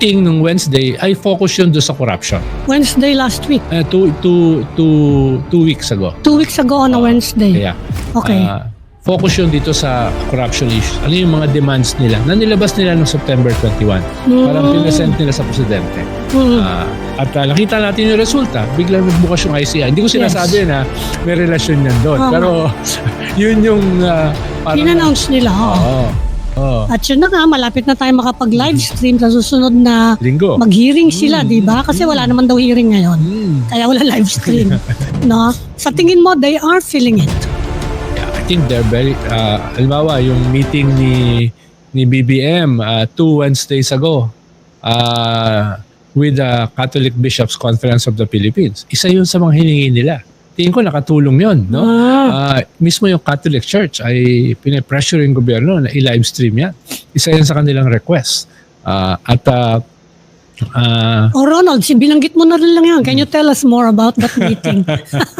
meeting nung Wednesday ay focus yun doon sa corruption. Wednesday last week. Uh, two, two, two, two weeks ago. Two weeks ago on a Wednesday. Kaya, Okay. ah, focus yun dito sa corruption issues. Ano yung mga demands nila na nilabas nila noong September 21. Parang Mm. pinasent nila sa presidente. Mm. Ah, at ah, nakita natin yung resulta. Biglang nagbukas yung ICI. Hindi ko sinasabi na may relasyon yan doon. Tama. Pero yun yung uh, parang... In-announce nila. oo. Oo. Oo. At yun na nga, malapit na tayo makapag-live stream sa susunod na Linggo. mag-hearing sila, di ba? Kasi wala naman daw hearing ngayon. Mm. Kaya wala live stream. no? Sa tingin mo, they are feeling it. Yeah, I think they're very uh, halimbawa yung meeting ni ni BBM uh, two Wednesdays ago uh, with the Catholic Bishops Conference of the Philippines. Isa yun sa mga hiningi nila. Tingin ko nakatulong yun, no? Ah. Uh, mismo yung Catholic Church ay pinipressure yung gobyerno na i-live stream yan. Isa yan sa kanilang request. Uh, at uh, uh, Oh, Ronald, si binanggit mo na rin lang yan. Can you tell us more about that meeting?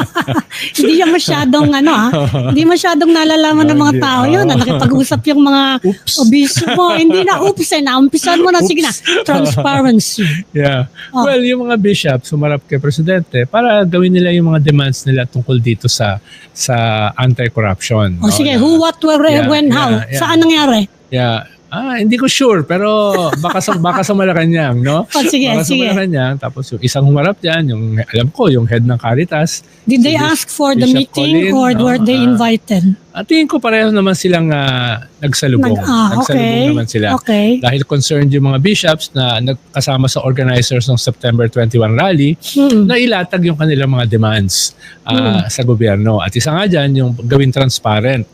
hindi yan masyadong, ano ah, hindi masyadong nalalaman ng mga tao yun. Na oh. nakipag-usap yung mga Oops. obispo. hindi na, oops eh, naumpisan mo na. Sige na, transparency. Yeah. Oh. Well, yung mga bishops sumarap kay presidente para gawin nila yung mga demands nila tungkol dito sa sa anti-corruption. O no? sige, Na- who, what, where, Yeah, when, yeah, how? yeah. Saan nangyari? Yeah. Ah, hindi ko sure pero baka sa baka sa Malacanang, no? Oh, sige, baka sa sige. Malacanang tapos yung isang humarap diyan, yung alam ko yung head ng Caritas. Did they si Bis- ask for the Bishop meeting Colin, or no? were they Ah, invited? At tingin ko pareho naman silang ah, nagsalubong. Nag- ah, nagsalubong okay. naman sila. Okay. Dahil concerned yung mga bishops na nagkasama sa organizers ng September 21 rally, Mm. na ilatag yung kanilang mga demands ah, sa gobyerno. At isa nga dyan, yung gawin transparent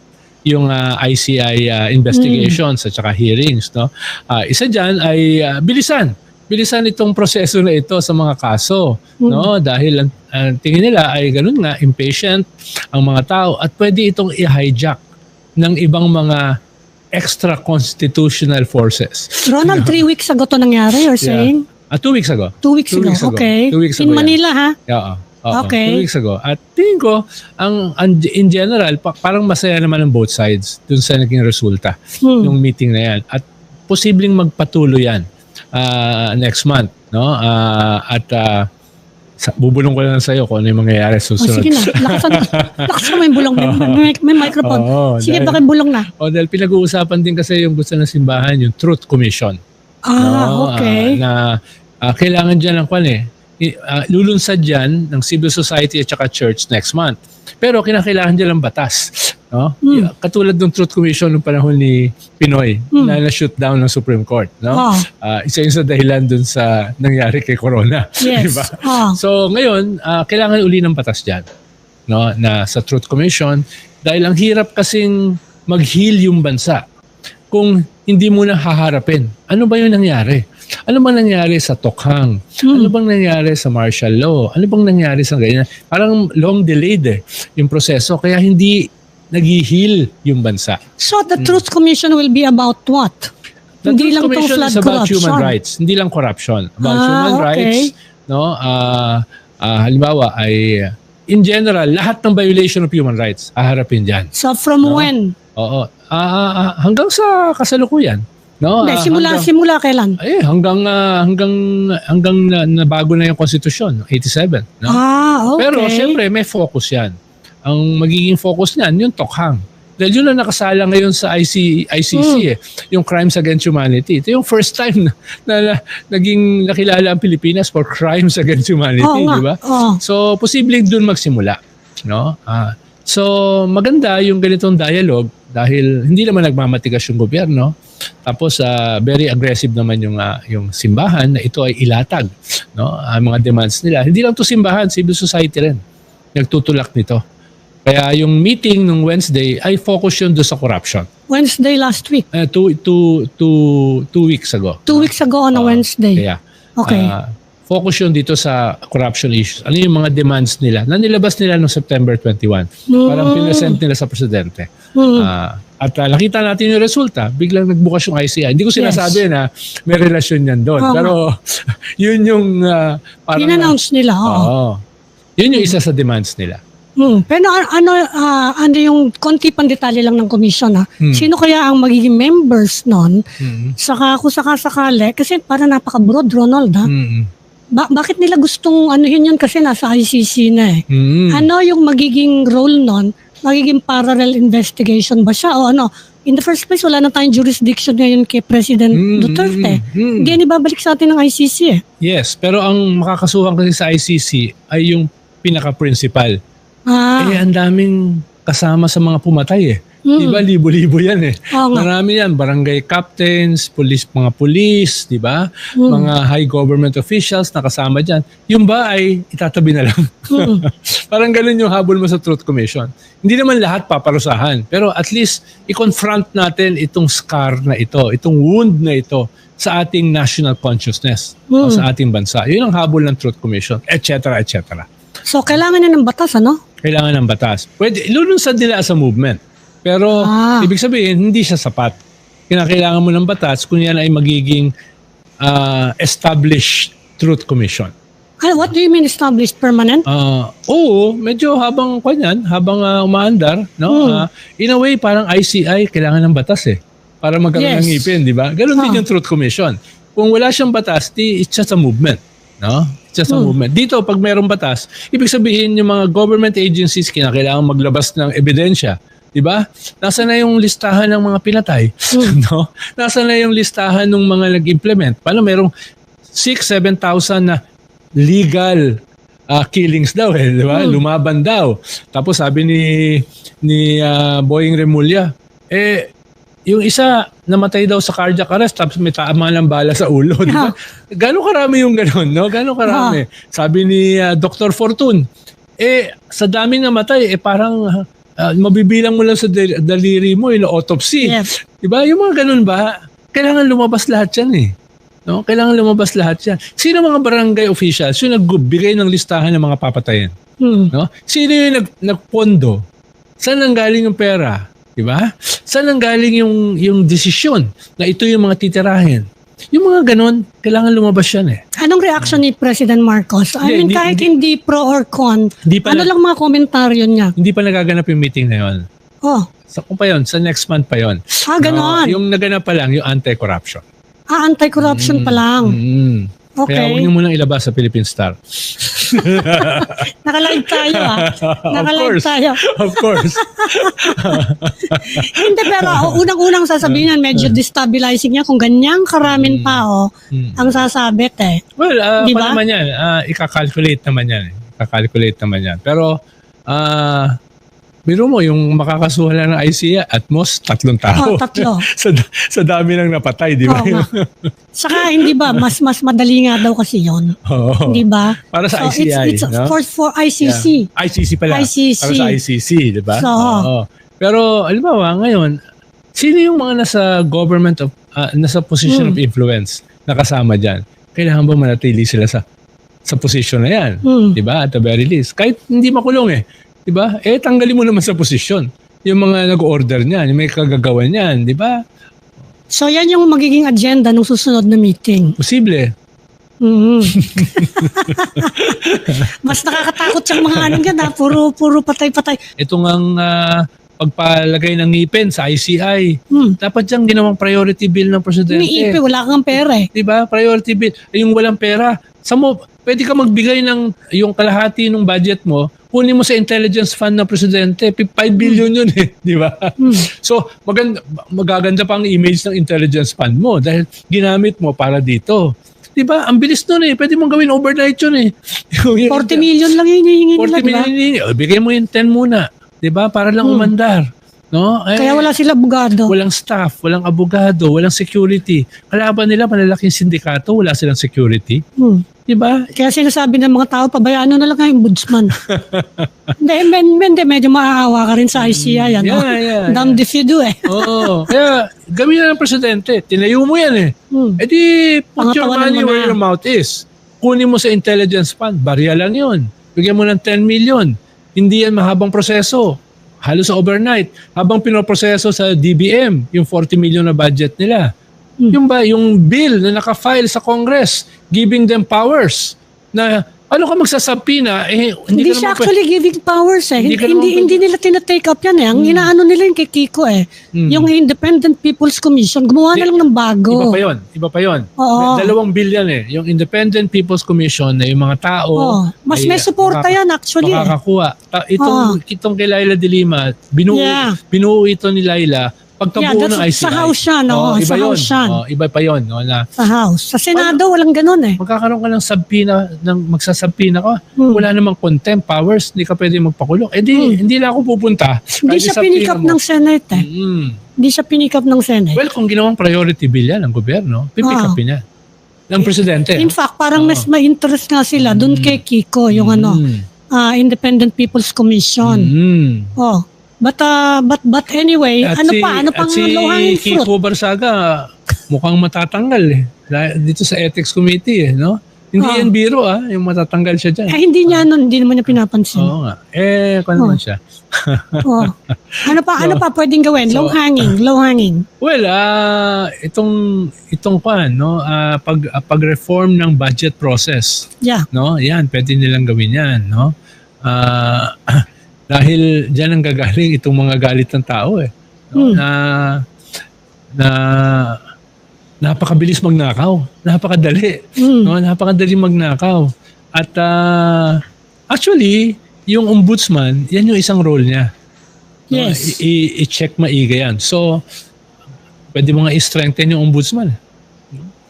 yung ah, ICI ah, investigations at saka hearings. No? Ah, isa dyan ay ah, bilisan. Bilisan itong proseso na ito sa mga kaso. No? Dahil ang, ang tingin nila ay ganun nga, impatient ang mga tao at pwede itong i-hijack ng ibang mga extra constitutional forces. Ronald, three weeks ago to nangyari, you're saying? Ah, two weeks ago. Two weeks Two ago. weeks ago. Okay. Two weeks In ago yan. Manila, ha? Oo. Oo, Okay. Two weeks ago. At tingin ko, ang, ang in general, pa- parang masaya naman ang both sides dun sa naging resulta Hmm. ng meeting na yan. At posibleng magpatuloy yan ah, next month. No? Ah, at ah, sa, bubulong ko lang sa'yo kung ano yung mangyayari Oh, susunod. sige na. Lakasan, lakasan mo yung bulong. May, may, may microphone. Oo, sige, dahil- pakibulong na. O dahil pinag-uusapan din kasi yung gusto ng simbahan, yung Truth Commission. Ah, No? okay. Ah, na ah, kailangan dyan ng kwan eh. Ah, lulunsad dyan ng civil society at saka church next month. Pero kinakailangan dyan ng batas. No? Hmm. Katulad ng Truth Commission noong panahon ni Pinoy na na-shoot down ng Supreme Court. No? Ah. Ah, isa yun sa dahilan dun sa nangyari kay Corona. Yes. Diba? Ah. So ngayon, ah, kailangan uli ng batas dyan no? na sa Truth Commission dahil ang hirap kasing mag-heal yung bansa kung hindi mo na haharapin. Ano ba yung nangyari? Ano bang nangyari sa Tokhang? Ano bang nangyari sa martial law? Ano bang nangyari sa ganyan? Parang long delayed eh, yung proseso. Kaya hindi nag-heal yung bansa. So, the Truth Commission will be about what? The Hindi Truth lang Commission is about corruption. human rights. Hindi lang corruption. About Ah, human okay. rights. No? Ah, ah, halimbawa ay in general, lahat ng violation of human rights, haharapin dyan. So, from No? when? Oo. Ah, ah, hanggang sa kasalukuyan. No? Hindi, Ah, simula, hanggang, simula kailan? eh, hanggang ah, hanggang hanggang na, nabago na yung konstitusyon, 87, no? Ah, okay. Pero syempre may focus 'yan. Ang magiging focus niyan yung tokhang. Dahil yun ang nakasala ngayon sa IC, ICC Hmm. eh, yung crimes against humanity. Ito yung first time na, na, na naging nakilala ang Pilipinas for crimes against humanity, nga. di ba? Oo. So, posibleng doon magsimula. No? Ah, so, maganda yung ganitong dialogue dahil hindi naman nagmamatigas yung gobyerno. Tapos, ah, very aggressive naman yung, ah, yung simbahan na ito ay ilatag. No? Ang mga demands nila. Hindi lang to simbahan, civil society rin. Nagtutulak nito. Kaya yung meeting nung Wednesday ay focus yun doon sa corruption. Wednesday last week. Uh, two, two, two, two weeks ago. Two weeks ago on a Oo. Wednesday. Kaya, Okay. ah, focus yun dito sa corruption issues. Ano yung mga demands nila na nilabas nila noong September 21. Parang pinasent nila sa presidente. Hmm. Ah, at ah, nakita natin yung resulta, biglang nagbukas yung ICI. Hindi ko sinasabi na may relasyon yan doon. Oo. Pero yun yung ah, parang... In-announce nila. Oo. Oo. Yun yung isa sa demands nila. Hmm. Pero ano, ah, ano yung konti pang detalye lang ng commission ha? Hmm. Sino kaya ang magiging members nun? Mm. Saka kung sakasakali, kasi para napaka-broad, Ronald ha? Mm. Ba- bakit nila gustong ano yun yun kasi nasa ICC na eh. Mm. Ano yung magiging role nun? Magiging parallel investigation ba siya o ano? In the first place, wala na tayong jurisdiction ngayon kay President Mm, Duterte. mm, mm. Hindi yan ibabalik sa atin ng ICC eh. Yes, pero ang makakasuhan kasi sa ICC ay yung pinaka-principal. Ah, Eh, ang daming kasama sa mga pumatay eh. Mm. Di ba? Libo-libo yan eh. oo nga. Marami yan. Barangay captains, police, mga police, di ba? Mm. Mga high government officials na kasama dyan. Yung ba ay itatabi na lang. Mm. Parang ganun yung habol mo sa Truth Commission. Hindi naman lahat paparusahan. Pero at least, i-confront natin itong scar na ito, itong wound na ito sa ating national consciousness o Mm. sa ating bansa. Yun ang habol ng Truth Commission, etc. etc. So, kailangan na ng batas, ano? Kailangan ng batas. Pwede, lulunsad nila as a movement. Pero, Ah. ibig sabihin, hindi siya sapat. Kinakailangan mo ng batas kung yan ay magiging ah, established Truth Commission. Ano, what do you mean established permanent? Ah, oo, medyo habang kanyan, habang ah, umaandar, no? Hmm. Ah, in a way parang ICI kailangan ng batas eh para magkaroon ng Yes. ngipin, di ba? Ganon din Ah. yung Truth Commission. Kung wala siyang batas, di, it's just a movement, no? It's just a Hmm. movement. Dito pag mayroong batas, ibig sabihin yung mga government agencies kinakailangan maglabas ng ebidensya, di ba? Nasa na yung listahan ng mga pinatay, Hmm. no? Nasa na yung listahan ng mga nag-implement. Paano merong 6 7,000 na legal ah, killings daw eh, di ba? Hmm. Lumaban daw. Tapos sabi ni ni ah, Boying Remulla, eh yung isa namatay daw sa cardiac arrest tapos may tama ng bala sa ulo, di ba? Gano'ng karami yung gano'n, no? Gano'ng karami? Sabi ni ah, Dr. Fortune, eh sa daming namatay, eh parang ah, mabibilang mo lang sa dal- daliri mo yung autopsy. Yes. Di ba? Yung mga ganun ba, kailangan lumabas lahat yan eh. No? Kailangan lumabas lahat yan. Sino mga barangay officials yung nagbigay ng listahan ng mga papatayin? Hmm. No? Sino yung nag, nagpondo? Saan ang galing yung pera? Di ba? Saan ang galing yung, yung desisyon na ito yung mga titirahin? Yung mga ganun, kailangan lumabas yan eh. Anong reaction ni President Marcos? I Hindi, mean, hindi- kahit hindi, pro or con, Hindi pa, ano na- lang mga komentaryo niya? hindi pa nagaganap yung meeting na yon. Oh, Sa kung pa yun, sa next month pa yon. ah, ganon. yung naganap pa lang, yung anti-corruption. ah, anti-corruption pa lang. Mm. Kaya huwag Okay. niyo munang ilabas sa Philippine Star. Nakalive tayo ah. Nakalive tayo. Of course. Hindi, pero oh, unang-unang sasabihin yan, medyo destabilizing niya kung ganyang karaming tao Mm. ang sasabit eh. Well, uh, Di pa ba? naman yan. Uh, ika-calculate naman yan. eh. Ika-calculate naman yan. Pero, ah, biro mo, yung makakasuhan ng ICA, at most, tatlong tao. Oh, tatlo. sa, sa dami ng napatay, di ba? Oo nga. Saka hindi ba, mas mas madali nga daw kasi yon Oo. Di ba? Para sa So, ICI. it's, it's no? for, for ICC. Yeah. ICC pala. ICC. Para sa ICC, di ba? So, Oo. Pero, alimbawa, ngayon, sino yung mga nasa government of, ah, nasa position Hmm. of influence na kasama dyan? Kailangan ba manatili sila sa sa position na yan? Hmm. Di ba? At the very least. Kahit hindi makulong eh. Di ba? Eh, tanggalin mo naman sa posisyon. Yung mga nag-order niyan, yung may kagagawan niyan, di ba? So yan yung magiging agenda ng susunod na meeting. Posible. Mhm. Mas nakakatakot yung mga ano dyan ha. Puro, puro patay-patay. Ito ngang ah, pagpalagay ng ngipin sa ICI. Hmm. Dapat diyang ginawang priority bill ng presidente. Umiipi, wala kang pera eh. Di ba? Priority bill. Yung walang pera. Sa mo, pwede ka magbigay ng yung kalahati ng budget mo, kunin mo sa intelligence fund ng presidente. 5 billion yun eh. Di ba? Hmm. So, maganda, magaganda pa ang image ng intelligence fund mo dahil ginamit mo para dito. Di ba? Ang bilis nun eh. Pwede mong gawin overnight yun eh. Yung- yung- 40 million lang yung hinihingi 40 nila, di ba? million. Oh, Bigay mo yung 10 muna. Di ba? Para lang Hmm. umandar. No? Eh, Kaya wala sila bugado. walang staff, walang abogado, walang security. Kalaban nila malalaking sindikato, wala silang security. Hmm. Di ba? Kaya sinasabi ng mga tao, pabayaan na lang yung budsman. Hindi, men, men, de, medyo maaawa ka rin sa ICI. Ano? Yeah, yeah, Damned if you do eh. Oo. Kaya gawin na ng presidente. Tinayo mo yan eh. Hmm. E di, put your Pangatawanan money mo where na. your mouth is. Kunin mo sa intelligence fund. Barya lang yun. Bigyan mo ng 10 million. Hindi yan mahabang proseso. Halos overnight. Habang pinoproseso sa DBM, yung 40 million na budget nila. Hmm. Yung ba, yung bill na naka-file sa Congress, giving them powers na Ano ka magsasabina? Eh, hindi, Hindi, siya actually giving powers eh. Hindi Hindi, hindi, nila tinatake up yan eh. Ang inaano nila yung kay Kiko eh. Hmm. Yung Independent People's Commission, gumawa na lang ng bago. Iba pa yun. Iba pa yun. Oo. May Dalawang billion eh. Yung Independent People's Commission na yung mga tao Oh, mas ay may suporta yan actually eh. makakakuha. Ta- itong, Oo. itong kay Laila de Lima, binuo, Yeah. binuo ito ni Laila pagkabuo Yeah, ng ICI. sa House yan, oo, Oo, iba sa yun. House yan. Oo, iba pa yun. No, na Sa House. Sa Senado, walang ganun eh. magkakaroon ka ng sabpina, ng magsasabpina ka. Hmm. Wala namang contempt powers, hindi ka pwede magpakulong. Eh di, hindi na ako pupunta. Hindi siya pinikap ng Senate eh. Mm. Hindi siya pinikap ng Senate. Well, kung ginawang priority bill yan ng gobyerno, pipikapin niya. Ng presidente. In fact, parang Oo. mas may interest nga sila dun kay Kiko, yung ano, Mm. ah, Independent People's Commission. Mm. Oh. But, ah, but, but anyway, At ano si, pa? Ano pang si low-hanging fruit? Kiko Barsaga, mukhang matatanggal eh. Dito sa ethics committee eh, no? Hindi Ah. yan biro ah, yung matatanggal siya dyan. Eh, hindi niya nun, hindi naman niya pinapansin. Oo nga. Eh, kung naman Oh. siya. Oh. Ano pa, ano pa pwedeng gawin? So- low hanging, low hanging. Well, ah itong itong pan, no, ah, pag ah, pag-reform ng budget process, Yeah. no? Yan, pwede nilang gawin 'yan, no? Ah, dahil diyan ang gagaling itong mga galit ng tao eh. No? Hmm. Na na napakabilis magnakaw, napakadali. Mm. No, napakadali magnakaw. At ah, actually, yung ombudsman, yan yung isang role niya. No, Yes. i- i- i-check maiga yan. So, pwede mo nga i-strengthen yung ombudsman.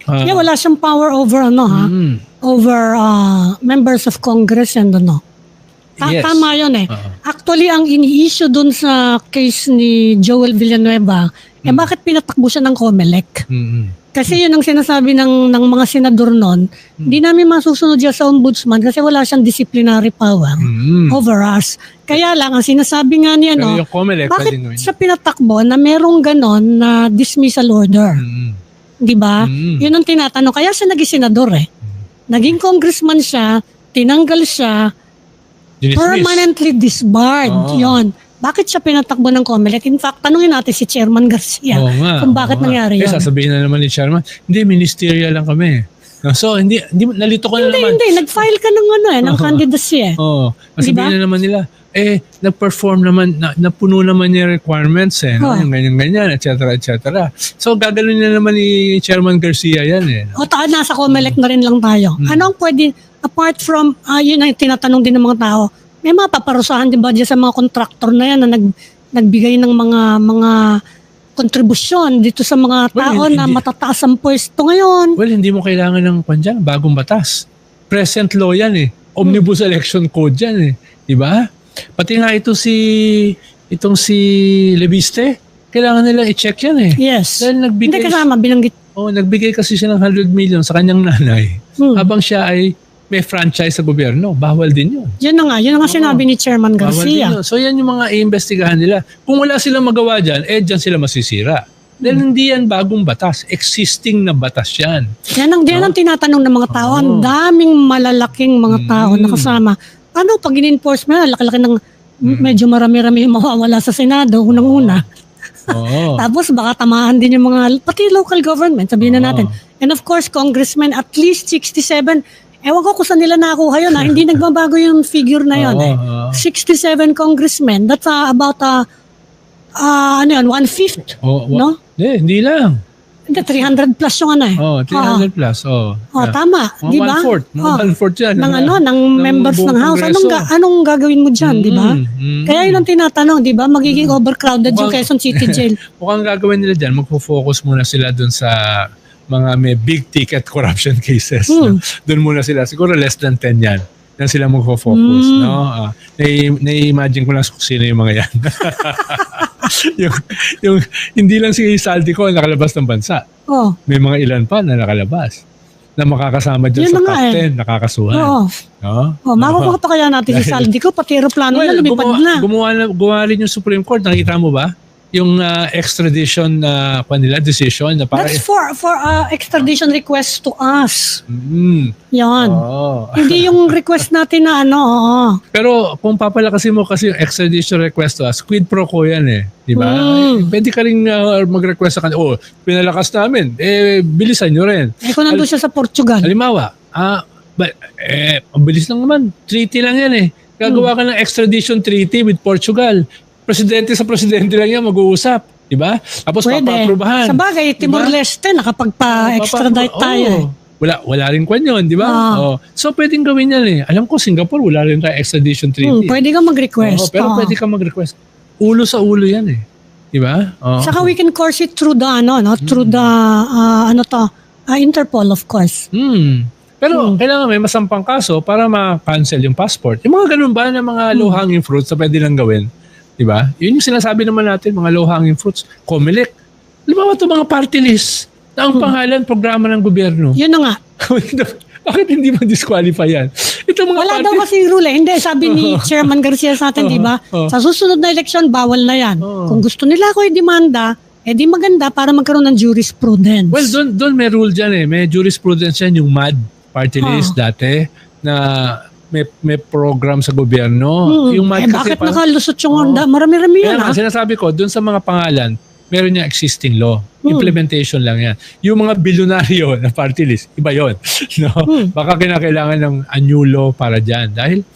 Ah, Yeah, wala siyang power over ano ha? mm, Over ah, members of Congress and ano. Ta- Yes. Tama yun eh. Oo. Actually, ang ini-issue dun sa case ni Joel Villanueva, eh Hmm. bakit pinatakbo siya ng COMELEC? mm, mm. Kasi yun ang sinasabi ng, ng mga senador nun, Hmm. hindi namin masusunod yan sa ombudsman kasi wala siyang disciplinary power Mm. over us. Kaya lang, ang sinasabi nga niya, no, COMELEC, bakit siya pinatakbo na merong ganon na dismissal order? Mm, Di ba? mm. Yun ang tinatanong. Kaya siya naging senador eh. Naging congressman siya, tinanggal siya, Dinismiss. permanently disbarred. Oo. Yon. Bakit siya pinatakbo ng COMELEC? In fact, tanungin natin si Chairman Garcia Oo nga. kung bakit nga. nangyari Eh, yun. sasabihin na naman ni Chairman, hindi, ministerial lang kami. So, hindi, hindi nalito ko na Hindi, naman. hindi. Nag-file ka ng ano eh, ng candidacy eh. Oo. Sasabihin Di ba? na naman nila, eh, nag-perform naman, na, napuno naman yung requirements eh, no? Yung ganyan-ganyan, et cetera, et cetera. So, gaganon na naman ni Chairman Garcia yan eh. no? O taan, nasa COMELEC na rin lang tayo. Hmm. Ano ang pwede, apart from, ah, yun ang tinatanong din ng mga tao, may mga paparusahan din ba dyan sa mga contractor na yan na nag, nagbigay ng mga mga kontribusyon dito sa mga Well, tao hindi- na matataas ang pwesto ngayon. Well, hindi mo kailangan ng kwan dyan, bagong batas. Present law yan eh. Omnibus election code yan eh. Di ba? Pati nga ito si, itong si Leviste, kailangan nila i-check yan eh. Yes. Dahil Hindi nagbigay, kasama, binanggit. oh, nagbigay kasi siya ng 100 million sa kanyang nanay. Hmm. Habang siya ay may franchise sa gobyerno, bawal din yun. Yun na nga, yun na nga sinabi ni Chairman Bawal din Garcia. yun. So yan yung mga iimbestigahan nila. Kung wala silang magawa dyan, eh dyan sila masisira. Dahil Hmm. hindi yan bagong batas. Existing na batas yan. Yan ang, yan ang tinatanong ng mga tao. Ang daming malalaking mga tao na kasama. Paano pag in-enforce mo yan? Laki-laki ng Mm. medyo marami-rami yung mawawala sa Senado, unang-una. Oo. Tapos baka tamaan din yung mga, pati local government, sabihin na Oo. natin. And of course, congressmen, at least 67. Ewan ko kung saan nila nakuha yun. Ha? Hindi nagbabago yung figure na yun. Oo, eh. oo. 67 congressmen. That's uh, about, uh, uh, ano yun, one-fifth. Oh, wa- No? Hindi, hindi lang. Hindi, 300 plus yung ano eh. Oh, 300 plus. Oh. Oh, Yeah. tama. Mga Di ba? one-fourth. Mga Oh. one-fourth yan. ng ano, ng members buong ng House. Anong, Kongreso. ga- anong gagawin mo dyan, di ba? Mm, mm. Kaya yun ang tinatanong, di ba? Magiging overcrowded yung Mukhang- Quezon City Jail. Mukhang gagawin nila dyan, magfo-focus muna sila dun sa mga may big ticket corruption cases. Hmm. No? Doon muna sila. Siguro less than 10 yan. Yan sila magfo-focus. Hmm. No? Ah, nai- nai-imagine ko lang kung sino yung mga yan. yung, yung, hindi lang si Saldi ko nakalabas ng bansa. Oh, May mga ilan pa na nakalabas na makakasama dyan Yun sa na top eh. 10, nakakasuhan. oo. No? Oh, makukuha pa kaya natin si Saldi ko, pati aeroplano na lumipad gumawa, na. Gumawa, na, gumawa rin yung Supreme Court. Nakita mo ba? Yung ah, extradition na uh, nila, decision na para... That's for for uh, extradition request to us. Mm, Yan. oo. Hindi yung request natin na ano, oo. Pero kung papalakasin mo kasi yung extradition request to us, quid pro quo yan eh. Di ba? Mm. Pwede ka rin ah, mag-request sa kanila, oh, pinalakas namin, eh, bilisan nyo rin. Eh kung nandun siya sa Portugal. Halimbawa, ah, But, eh, ang bilis lang naman. Treaty lang yan eh. Gagawa ka ng extradition treaty with Portugal. Presidente sa presidente lang yan mag-uusap. Di ba? Tapos Pwede. papaaprubahan. Sa bagay, Diba? Timor-Leste, nakapagpa-extradite Papapro- tayo. Oo. eh. Wala, wala rin kwan yun, di ba? Ah. Oo. So, pwedeng gawin yan eh. Alam ko, Singapore, wala rin tayo extradition Hmm, treaty. pwede ka mag-request. Oo, pero Oo. pwede ka mag-request. Ulo sa ulo yan eh. Di ba? Oo. Saka we can course it through the, ano, no? Through the, ah, ano to, ah, Interpol, of course. Hmm. Pero Hmm. kailangan may masampang kaso para ma-cancel yung passport. Yung mga ganun ba na mga Hmm. low-hanging fruits na pwede lang gawin? Di ba? Yun yung sinasabi naman natin, mga low-hanging fruits. Comelec. Halimbawa ito mga party list na ang Hmm. pangalan, programa ng gobyerno. Yun na nga. Bakit hindi mo disqualify yan? Ito mga Wala party daw kasi rule eh. Hindi, sabi ni Chairman Garcia sa atin, di ba? Sa susunod na eleksyon, bawal na yan. Kung gusto nila ako i-demanda, eh di maganda para magkaroon ng jurisprudence. Well, doon doon may rule diyan eh. May jurisprudence yan yung MAD party Ah. list dati na may may program sa gobyerno. Hmm. Yung MAD eh, bakit parang- nakalusot yung Oo. onda? Marami-rami Kaya yan, nga, ha? sinasabi ko, doon sa mga pangalan, meron niya existing law. Hmm. Implementation lang yan. Yung mga bilyonaryo na party list, iba yon no? Hmm. Baka kinakailangan ng a new law para dyan. Dahil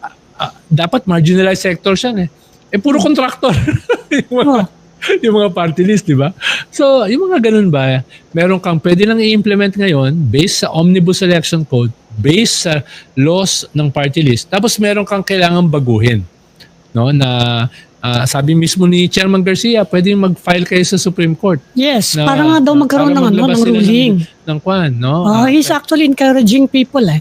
ah, ah, dapat marginalized sectors yan eh. Eh, puro contractor. yung, mga, Oh. yung mga party list, di ba? So, yung mga ganun ba, meron kang pwede lang i-implement ngayon based sa Omnibus Election Code, based sa laws ng party list. Tapos meron kang kailangan baguhin no na ah, sabi mismo ni Chairman Garcia, pwedeng mag-file kayo sa Supreme Court. Yes, na- para nga daw magkaroon ng, ano, ng ruling. Ng, ng kwan, no? Oh, Ah, he's actually encouraging people eh.